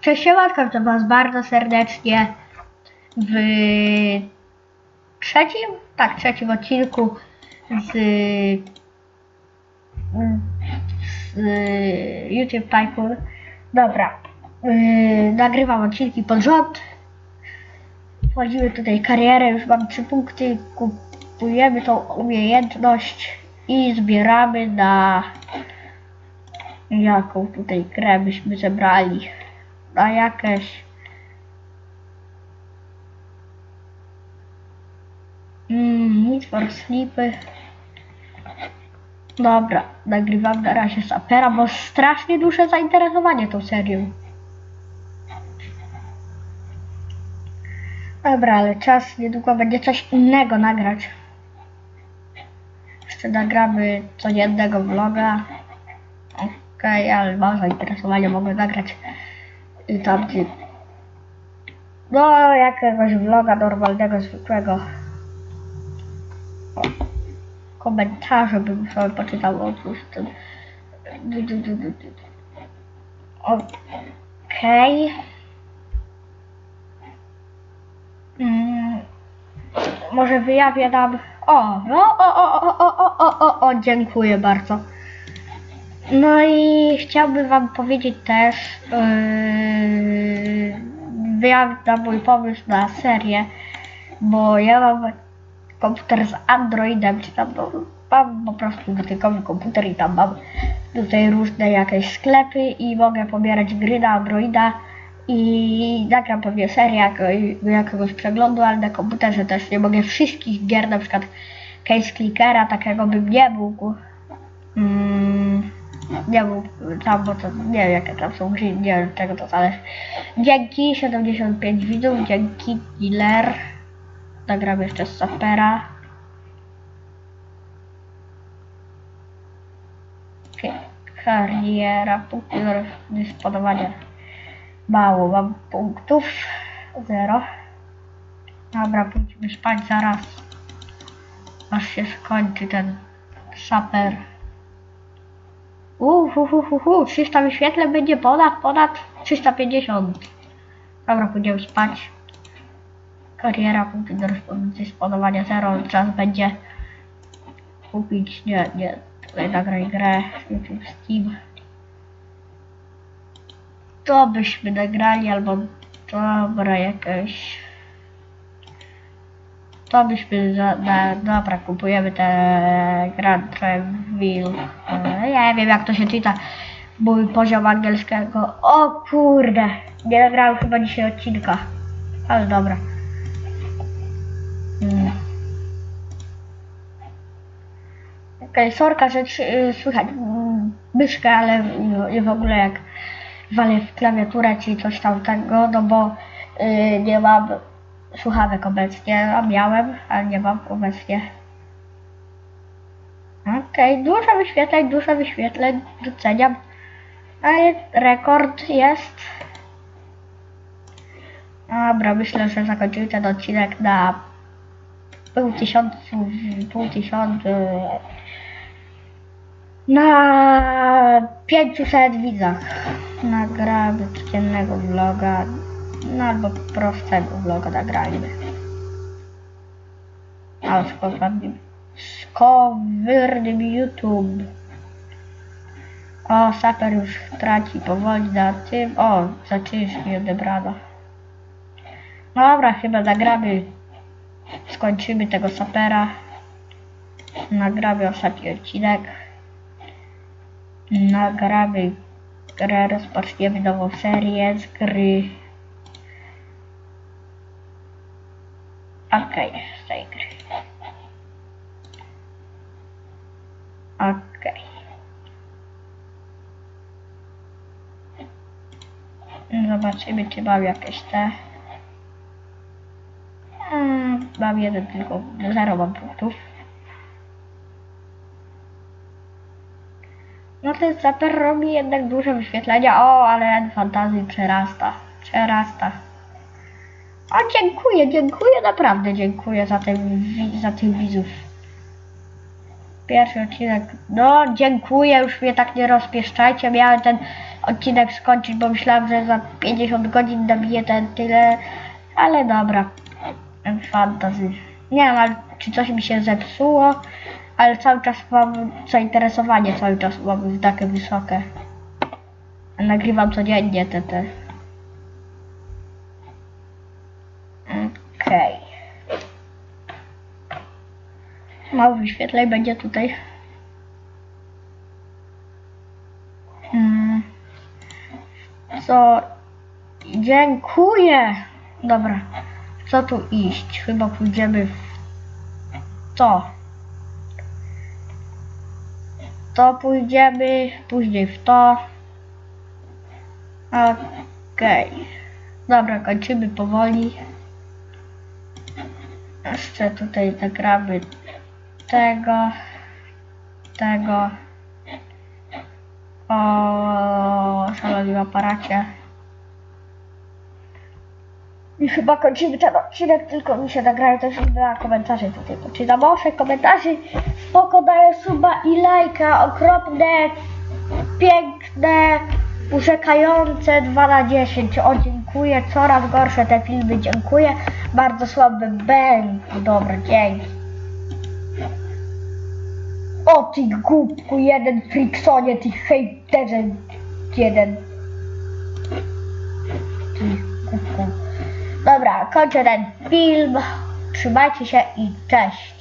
Cześć, siemanko, witam was bardzo serdecznie w trzecim, tak, trzecim odcinku z, z YouTube Tycoon. Dobra, yy, nagrywam odcinki pod rząd. Wchodzimy tutaj karierę, już mam trzy punkty, kupujemy tą umiejętność i zbieramy na jaką tutaj grę byśmy zebrali. Na jakieś Mm, Need for Sleepy. Dobra, nagrywam na razie sapera, bo strasznie duże zainteresowanie tą serią. Dobra, ale czas niedługo będzie coś innego nagrać. Jeszcze nagramy codziennego vloga. Okej, ale mam zainteresowanie, mogę nagrać i tamty. No, jakiegoś vloga normalnego, zwykłego. Komentarze bym sobie poczytał du, du. Okej. Mm, może wyjawię nam. O, no, o, o, o, o, o, o, o, dziękuję bardzo. No i chciałbym Wam powiedzieć też, yy, wyjawić mój pomysł na serię, bo ja mam komputer z Androidem, czy tam no, mam po prostu dotykowy komputer i tam mam tutaj różne jakieś sklepy i mogę pobierać gry na Androida i nagram pewnie serię jako, jakiegoś przeglądu, ale na komputerze też nie mogę wszystkich gier, na przykład case clickera, takiego bym nie mógł. Mm, nie mógł tam, bo to nie wiem jakie tam są gry, nie wiem czego to zależy. Dzięki 75 widzów, dzięki dealer. Nagram jeszcze z Sapera. Kariera, punkty do dysponowania. Mało, mam punktów. Zero. Dobra, pójdźmy spać zaraz. Aż się skończy ten saper. Uhuhuhuhu, 300 wyświetleń będzie ponad, ponad 350. Dobra, pójdziemy spać. Kariera, punkty do dysponowania 0. Czas będzie kupić, nie, nie, tutaj nagraj grę, YouTube Steam. To byśmy nagrali, albo dobra, jakieś... To byśmy, na, dobra, kupujemy te Grand Treville. E, Ja nie wiem jak to się czyta, mój poziom angielskiego. O kurde, nie nagrałem chyba dzisiaj odcinka, ale dobra. Mm. Okej, sorka, że y, słychać mm, myszkę, ale y, w ogóle jak walę w klawiaturę czy coś tamtego, no bo y, nie mam słuchawek obecnie, a miałem, ale nie mam obecnie. Okej, dużo wyświetleń, dużo wyświetleń, doceniam. Ale rekord jest. Dobra, myślę, że zakończymy ten odcinek na pół tysiącu, pół tysiąca, na 500 widzach. Nagramy codziennego vloga, no albo prostego vloga nagrajmy. A skowrnym, skowrnym YouTube. O, saper już traci powoli na tym. O, za czynsz mi odebrano. Dobra, chyba nagramy skończymy tego sapera. Nagramy ostatni odcinek. Nagramy grę, rozpoczniemy nową serię z gry. Okej, okay, z tej gry. Okej. Okay. Zobaczymy, czy mam jakieś te. Hmm, mam jeden tylko, zero mam punktów. No ten zaper robi jednak duże wyświetlenia. O, ale Fantasy przerasta. Przerasta. O, dziękuję, dziękuję, naprawdę dziękuję za, ten, za tych widzów. Pierwszy odcinek. No, dziękuję, już mnie tak nie rozpieszczajcie. Miałem ten odcinek skończyć, bo myślałam, że za 50 godzin dobiję ten tyle, ale dobra. Fantazy. Nie wiem, czy coś mi się zepsuło, ale cały czas mam zainteresowanie, cały czas mam takie wysokie. Nagrywam codziennie te te. Mało wyświetleń będzie tutaj. Mm. Co? Dziękuję. Dobra. Co tu iść? Chyba pójdziemy w to. To pójdziemy później w to. Okej. Dobra, kończymy powoli. Jeszcze tutaj zagramy tego, tego. O szalonym aparacie. I chyba kończymy ten odcinek, tylko mi się nagrają też na komentarze tutaj. Poczytam wasze komentarzy. Spoko daję suba i lajka. Okropne, piękne, urzekające 2 na 10. O dziękuję. Coraz gorsze te filmy. Dziękuję. Bardzo słaby Ben. Dobra, dzięki. O ty głupku jeden Friksonie, ty hejterze jeden. Ty głupku. Dobra, kończę ten film. Trzymajcie się i cześć.